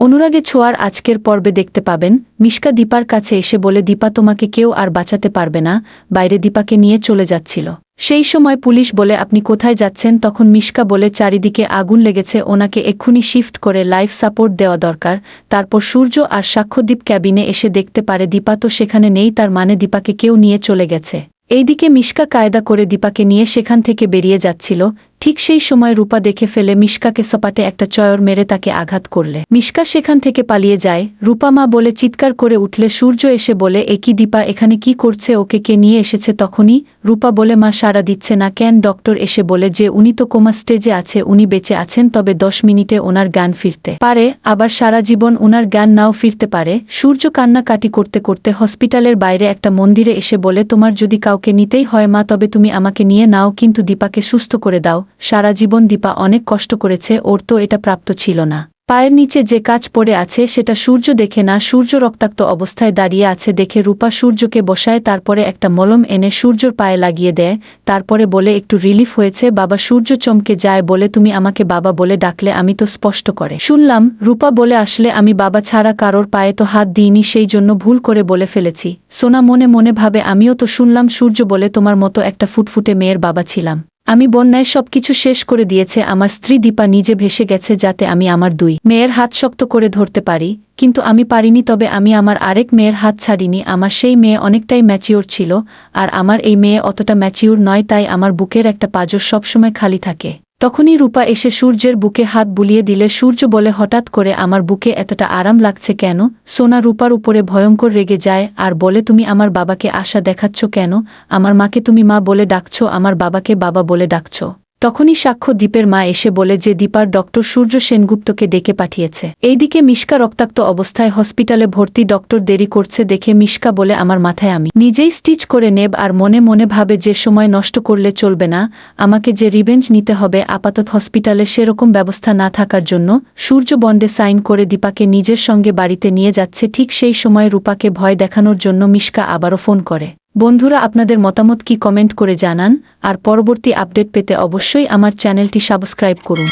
অনুরাগে ছোঁয়ার আজকের পর্বে দেখতে পাবেন, মিশকা দীপার কাছে এসে বলে, দীপা তোমাকে কেউ আর বাঁচাতে পারবে না, বাইরে দীপাকে নিয়ে চলে যাচ্ছিল। সেই সময় পুলিশ বলে, আপনি কোথায় যাচ্ছেন? তখন মিশকা বলে, চারিদিকে আগুন লেগেছে, ওনাকে এক্ষুনি শিফট করে লাইফ সাপোর্ট দেওয়া দরকার। তারপর সূর্য আর সাক্ষ্যদ্বীপ ক্যাবিনে এসে দেখতে পারে, দীপা তো সেখানে নেই, তার মানে দীপাকে কেউ নিয়ে চলে গেছে। এইদিকে মিশকা কায়দা করে দীপাকে নিয়ে সেখান থেকে বেরিয়ে যাচ্ছিল ঠিক সেই সময় রূপা দেখে ফেলে মিশকাকে সপাটে একটা চয়র মেরে তাকে আঘাত করলে। মিশকা সেখান থেকে পালিয়ে যায়। রূপা মা বলে চিৎকার করে উঠলে সূর্য এসে বলে একই দীপা, এখানে কি করছে? ওকে কে নিয়ে এসেছে তখনই? রূপা বলে, মা সাড়া দিচ্ছে না কেন? ডক্টর এসে বলে, যে উনি তো কোমা স্টেজে আছে, উনি বেঁচে আছেন, তবে দশ মিনিটে ওনার জ্ঞান ফিরতে পারে, আবার সারা জীবন ওনার জ্ঞান নাও ফিরতে পারে। সূর্য কান্নাকাটি করতে করতে হসপিটালের বাইরে একটা মন্দিরে এসে বলে, তোমার যদি কাউকে নিতেই হয় মা, তবে তুমি আমাকে নিয়ে নাও, কিন্তু দীপাকে সুস্থ করে দাও। সারা জীবন দীপা অনেক কষ্ট করেছে, ওর তো এটা প্রাপ্ত ছিল না। পায়ের নিচে যে কাজ পড়ে আছে, সেটা সূর্য দেখে না, সূর্য রক্তাক্ত অবস্থায় দাঁড়িয়ে আছে দেখে রূপা সূর্যকে বসায়, তারপরে একটা মলম এনে সূর্যর পায়ে লাগিয়ে দেয়, তারপরে বলে, একটু রিলিফ হয়েছে, বাবা সূর্য চমকে যায় বলে তুমি আমাকে বাবা বলে ডাকলে, আমি তো স্পষ্ট করে। শুনলাম, রূপা বলে আসলে, আমি বাবা ছাড়া কারোর পায়ে তো হাত দিইনি, সেই জন্য ভুল করে বলে ফেলেছি। সোনা মনে মনে ভাবে, আমিও তো শুনলাম সূর্য বলে তোমার মতো একটা ফুটফুটে মেয়ের বাবা ছিলাম। আমি বন্যায় সবকিছু শেষ করে দিয়েছে, আমার স্ত্রী দীপা নিজে ভেসে গেছে যাতে আমি আমার দুই মেয়ের হাত শক্ত করে ধরতে পারি, কিন্তু আমি পারিনি তবে আমি আমার আরেক মেয়ের হাত ছাড়িনি, আমার সেই মেয়ে অনেকটাই ম্যাচিওর ছিল, আর আমার এই মেয়ে অতটা ম্যাচিওর নয় তাই আমার বুকের একটা পাজর সবসময় খালি থাকে। তখনই রূপা এসে সূর্যের বুকে হাত বুলিয়ে দিলে, সূর্য বলে, হঠাৎ করে আমার বুকে এতটা আরাম লাগছে কেন? সোনা রূপার উপরে ভয়ঙ্কর রেগে যায় আর বলে, তুমি আমার বাবাকে আশা দেখাচ্ছ কেন? আমার মাকে তুমি মা বলে ডাকছ, আমার বাবাকে বাবা বলে ডাকছো। তখনই সাক্ষ্য দ্বীপের মা এসে বলে যে দীপার ডক্টর সূর্য সেনগুপ্তকে ডেকে পাঠিয়েছে। এইদিকে মিশকা রক্তাক্ত অবস্থায় হসপিটালে ভর্তি ডক্টর দেরি করছে দেখে মিশকা বলে, আমার মাথায় আমি। নিজেই স্টিচ করে নেব আর মনে মনে ভাবে যে সময় নষ্ট করলে চলবে না, আমাকে যে রিভেঞ্জ নিতে হবে আপাতত হসপিটালে সেরকম ব্যবস্থা না থাকার জন্য সূর্য বন্ডে সাইন করে দীপাকে নিজের সঙ্গে বাড়িতে নিয়ে যাচ্ছে। ঠিক সেই সময় রূপাকে ভয় দেখানোর জন্য মিশকা আবারও ফোন করে। বন্ধুরা, আপনাদের মতামত কি কমেন্ট করে জানান, আর পরবর্তী আপডেট পেতে অবশ্যই আমার চ্যানেলটি সাবস্ক্রাইব করুন।